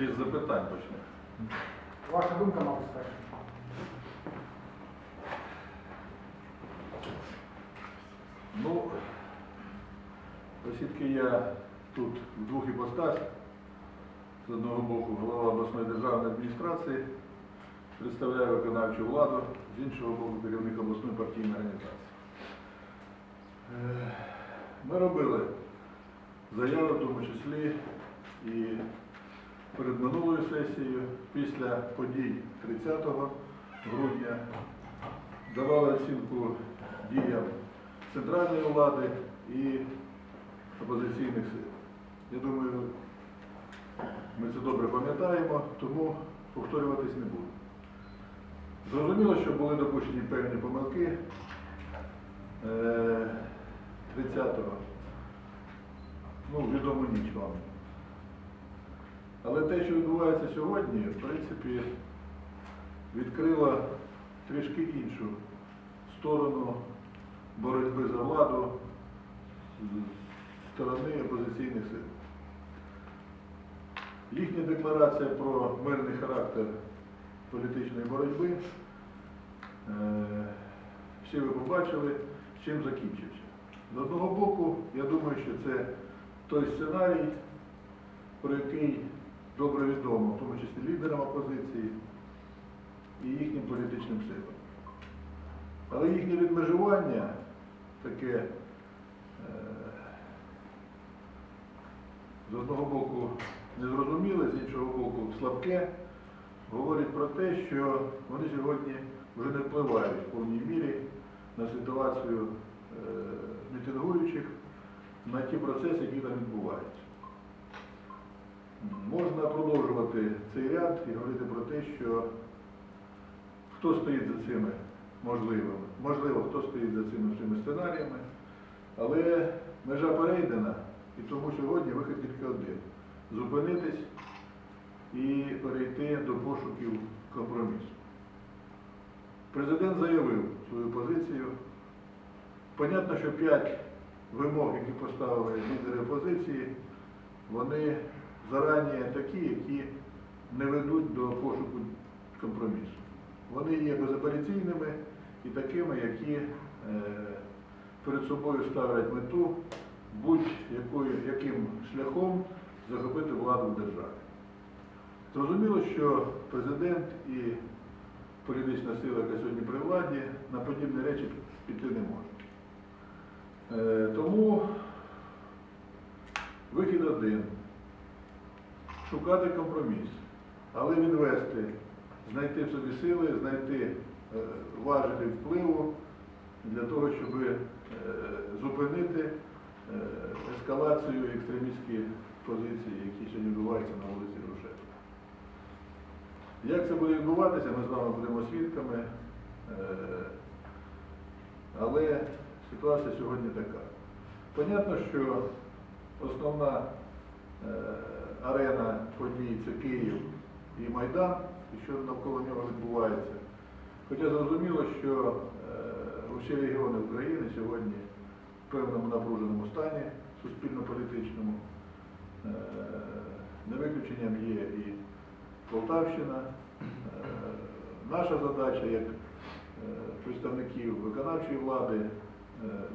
Чи з запитань почне? Ваша думка, мабуть, перша. Ну, оскільки я тут в двох іпостасях, з одного боку голова обласної державної адміністрації, представляю виконавчу владу, з іншого боку керівник обласної партійної організації. Е, Ми робили заяви, в тому числі і перед минулою сесією, після подій 30 грудня, давали оцінку діям центральної влади і опозиційних сил. Я думаю, ми це добре пам'ятаємо, тому повторюватись не буду. Зрозуміло, що були допущені певні помилки е, 30-го. Ну, відомо ніч вам. Але те, що відбувається сьогодні, в принципі, відкрило трішки іншу сторону боротьби за владу з сторони опозиційних сил. Їхня декларація про мирний характер політичної боротьби, е, всі ви побачили, чим закінчився. З одного боку, я думаю, що це той сценарій, про який добре відомо, в тому числі лідерам опозиції і їхнім політичним силам. Але їхнє відмежування таке е, з одного боку незрозуміле, з іншого боку слабке, говорить про те, що вони сьогодні вже не впливають в повній мірі на ситуацію е, мітингуючих, на ті процеси, які там відбуваються. Можна продовжувати цей ряд і говорити про те, що хто стоїть за цими можливими, можливо, хто стоїть за цими всіми сценаріями, але межа перейдена, і тому сьогодні вихід тільки один зупинитись і перейти до пошуків компромісу. Президент заявив свою позицію. Понятно, що п'ять вимог, які поставили лідери опозиції, вони зарані такі, які не ведуть до пошуку компромісу. Вони є безапеляційними і такими, які е, перед собою ставлять мету будь-яким шляхом захопити владу в державі. Зрозуміло, що президент і політична сила, яка сьогодні при владі, на подібні речі піти не може. Е, тому вихід один шукати компроміс, але відвести, знайти в собі сили, знайти е, важелі впливу для того, щоб е, зупинити е, ескалацію екстремістські позиції, які сьогодні відбуваються на вулиці Грушевська. Як це буде відбуватися, ми з вами будемо свідками, але ситуація сьогодні така. Понятно, що основна арена подій це Київ і Майдан, і що навколо нього відбувається. Хоча зрозуміло, що е, усі регіони України сьогодні в певному напруженому стані суспільно-політичному. Е, Не виключенням є і Полтавщина. Е, Наша задача як представників виконавчої влади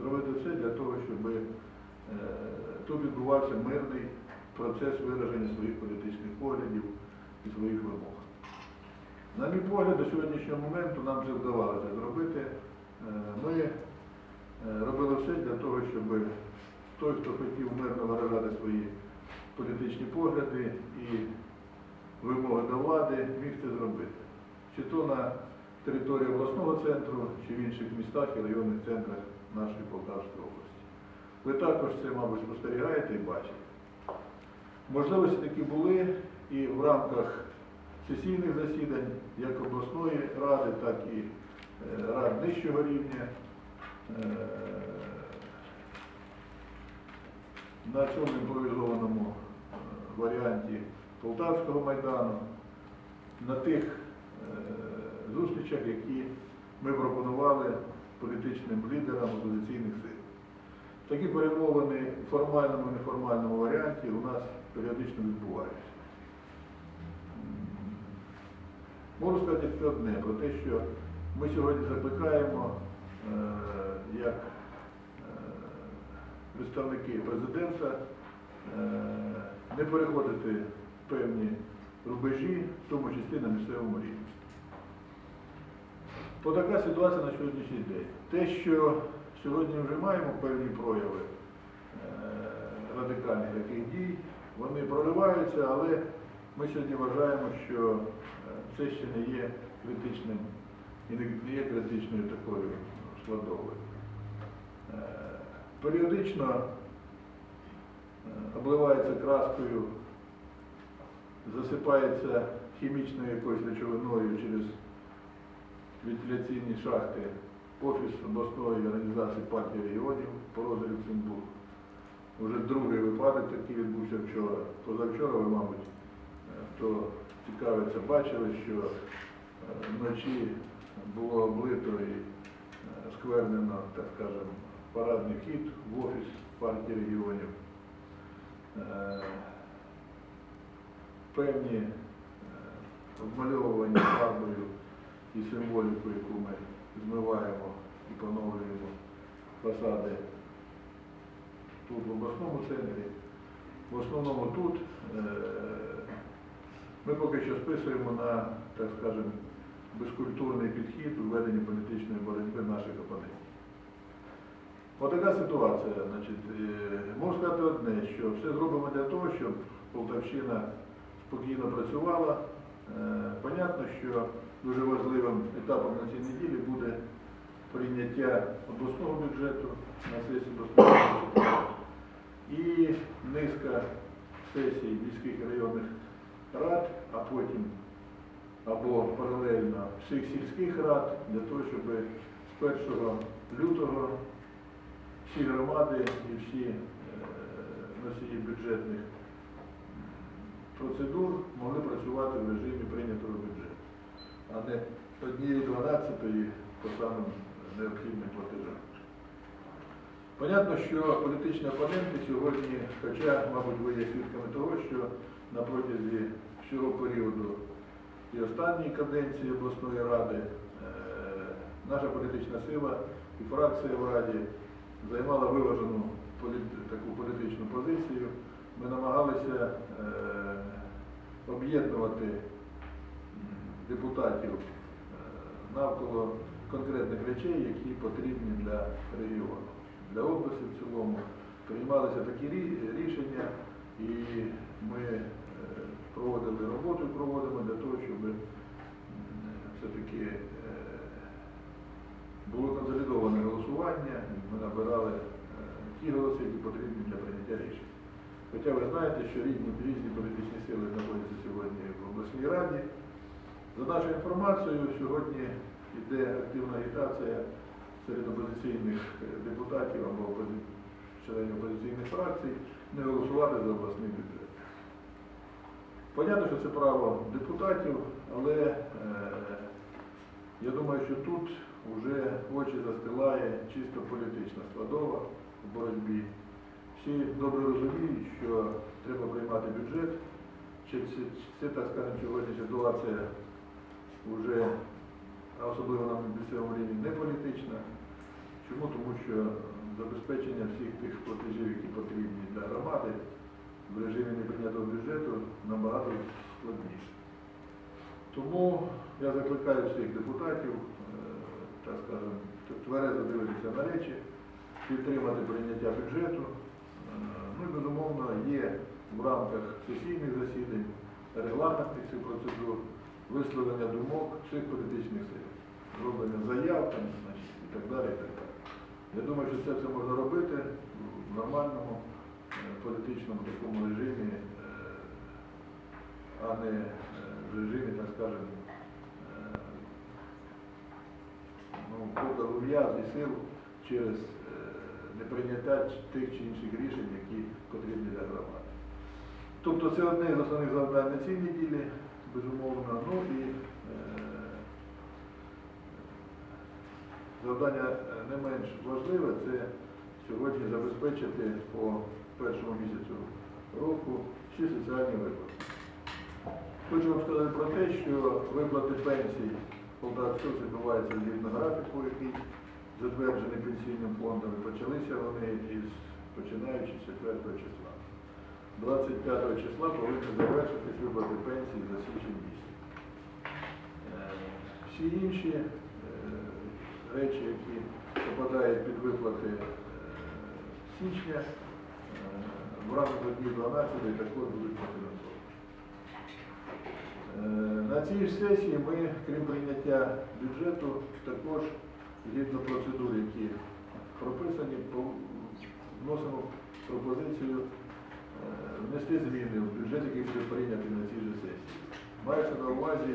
зробити все для того, щоб тут відбувався мирний процес вираження своїх політичних поглядів і своїх вимог. На мій погляд, до сьогоднішнього моменту нам це вдавалося зробити. Е, Ми е, робили все для того, щоб той, хто хотів мирно виражати свої політичні погляди і вимоги до влади, міг це зробити. Чи то на території обласного центру, чи в інших містах і районних центрах нашої Полтавської області. Ви також це, мабуть, спостерігаєте і бачите. Можливості такі були і в рамках сесійних засідань як обласної ради, так і е, рад нижчого рівня. Е, На цьому імпровізованому е, варіанті Полтавського майдану, на тих зустрічах, які ми пропонували політичним лідерам опозиційних сил. Такі перемовини в формальному і неформальному варіанті у нас періодично відбуваються. Можу сказати тільки одне про те, що ми сьогодні закликаємо е, як е, представники президента е, не переходити певні рубежі, в тому числі на місцевому рівні. То така ситуація на сьогоднішній день. Те, що сьогодні вже маємо певні прояви е, радикальних таких дій, вони прориваються, але ми сьогодні вважаємо, що е, це ще не є критичним і не є критичною такою складовою. Е, Періодично обливається краскою, засипається хімічною якоюсь речовиною через вентиляційні шахти Офіс обласної організації партії регіонів Пороза Люксембург. Уже другий випадок такий відбувся вчора. Позавчора ви, мабуть, е, хто цікавиться, бачили, що е, вночі було облито і е, сквернено, так скажемо, парадний хід в офіс партії регіонів. Певні обмальовування фарбою і символіку, яку ми змиваємо і поновлюємо фасади тут в обласному центрі. В основному тут е, ми поки що списуємо на, так скажемо, безкультурний підхід у веденні політичної боротьби наших опонентів. Отака ситуація. Значить, е, можу сказати одне, що все зробимо для того, щоб Полтавщина спокійно працювала. Е, Понятно, що дуже важливим етапом на цій неділі буде прийняття обласного бюджету на сесії обласного бюджету. І низка сесій міських районних рад, а потім або паралельно всіх сільських рад для того, щоб з 1 лютого всі громади і всі е, носії бюджетних процедур могли працювати в режимі прийнятого бюджету, а не однієї дванадцятої по самим необхідним платежам. Понятно, що політичні опоненти сьогодні, хоча, мабуть, ви є свідками того, що на протязі всього періоду і останньої каденції обласної ради е, наша політична сила і фракція в Раді займала виважену таку політичну позицію. Ми намагалися е, об'єднувати депутатів е, навколо конкретних речей, які потрібні для регіону, для області в цілому. Приймалися такі рішення, і ми е, проводили роботу проводимо для того, щоб все-таки було консолідоване голосування, ми набирали ті голоси, які потрібні для прийняття рішень. Хоча ви знаєте, що різні, різні політичні сили знаходяться сьогодні в обласній раді. За нашою інформацією, сьогодні йде активна агітація серед опозиційних депутатів або членів опозиційних фракцій не голосувати за обласний бюджет. Понятно, що це право депутатів, але е, я думаю, що тут вже очі застилає чисто політична складова в боротьбі. Всі добре розуміють, що треба приймати бюджет. Чи це, це так скажемо, сьогодні ситуація вже, особливо на місцевому рівні, не політична. Чому? Тому що забезпечення всіх тих платежів, які потрібні для громади в режимі неприйнятого бюджету набагато складніше. Тому я закликаю всіх депутатів, е, так скажемо, тверезо дивитися на речі, підтримати прийняття бюджету. Ну безумовно є в рамках сесійних засідань, регламентних цих процедур, висловлення думок всіх політичних сил, зроблення заяв там, значить, і так далі. І так далі. Я думаю, що це все можна робити в нормальному е, політичному такому режимі, е, а не е, в режимі, так скажемо, ну, подалу в'яз сил через неприйняття тих чи інших рішень, громади. Тобто це одне з основних завдань на цій неділі, безумовно. Ну і е, завдання е, не менш важливе це сьогодні забезпечити по першому місяцю року всі соціальні виплати. Хочу вам сказати про те, що виплати пенсій Полтавського відбуваються згідно графіку, який затверджений пенсійним фондом. Почалися вони із починаючи з 4 числа. 25 числа повинні завершитись виплати пенсій за січень місяць. Е, Всі інші е, речі, які попадають під виплати е, січня, в рамках дні 12 також будуть профінансовані. На цій ж сесії ми, крім прийняття бюджету, також згідно процедур, які прописані, вносимо пропозицію внести зміни в бюджет, який буде прийнятий на цій же сесії. Мається на увазі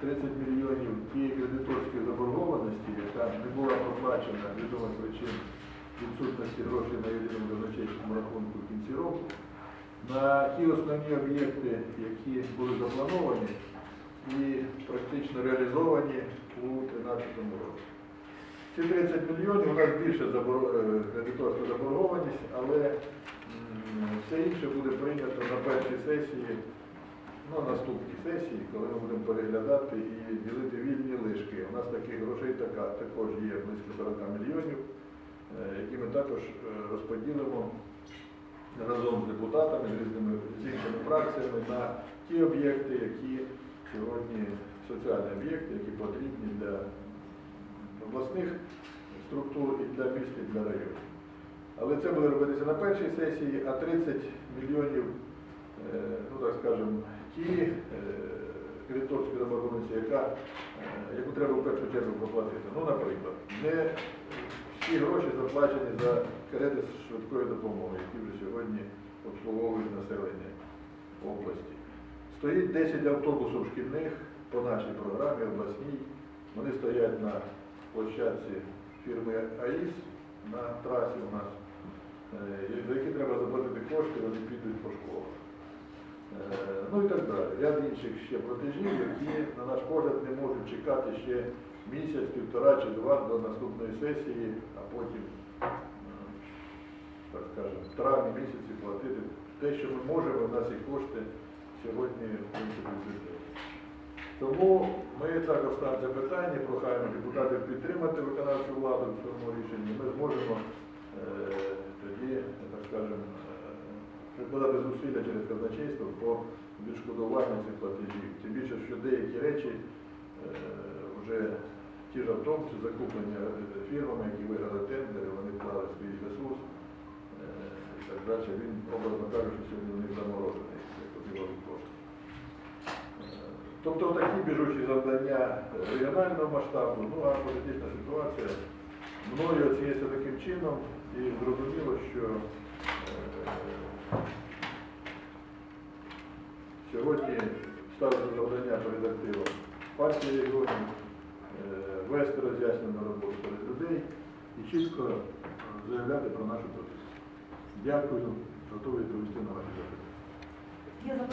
30 мільйонів тієї кредиторської заборгованості, яка не була проплачена відомих причин відсутності грошей на єдиному казначейському рахунку в кінці року, на ті основні об'єкти, які були заплановані і практично реалізовані у 2013 році. Ці 30 мільйонів у нас більше е, кредиторська заборгованість, але все інше буде прийнято на першій сесії, ну, наступній сесії, коли ми будемо переглядати і ділити вільні лишки. У нас таких грошей така, також є близько 40 мільйонів, е, які ми також е, розподілимо разом з депутатами, з різними з іншими фракціями на ті об'єкти, які сьогодні соціальні об'єкти, які потрібні для обласних структур і для міст, і для районів. Але це буде робитися на першій сесії, а 30 мільйонів, е, ну так скажемо, ті е, кредиторські заборгованості, е, яку треба в першу чергу проплатити. Ну, наприклад, не всі гроші заплачені за карети швидкої допомоги, які вже сьогодні обслуговують населення області. Стоїть 10 автобусів шкільних по нашій програмі обласній. Вони стоять на площадці фірми АІС на трасі у нас, за які треба заплатити кошти, вони підуть по школах. Е, Ну і так далі. Ряд інших ще платежів, які, на наш погляд, не можуть чекати ще місяць, півтора чи два до наступної сесії, а потім, е, так скажемо, в травні місяці платити те, що ми можемо, у нас є кошти сьогодні, в принципі, бюджеті. Тому ми також ставимо питання, прохаємо депутатів підтримати виконавчу владу в цьому рішенні. Ми зможемо е, тоді, так скажемо, е, зусилля через казначейство по відшкодуванню цих платежів. Тим більше, що деякі речі е, вже ті ж автобуси закуплені е, фірмами, які виграли тендери, вони вклали свій ресурс е, і так далі. Він, образно кажучи, сьогодні у них заморожений, як поділові кошти. Тобто такі біжучі завдання регіонального масштабу, ну а політична ситуація мною оцінюється таким чином і зрозуміло, що сьогодні ставити завдання перед активом партії регіонів, вести вести роз'яснену роботу перед людей і чітко е, заявляти про нашу позицію. Дякую, готовий відповісти на ваші запитання?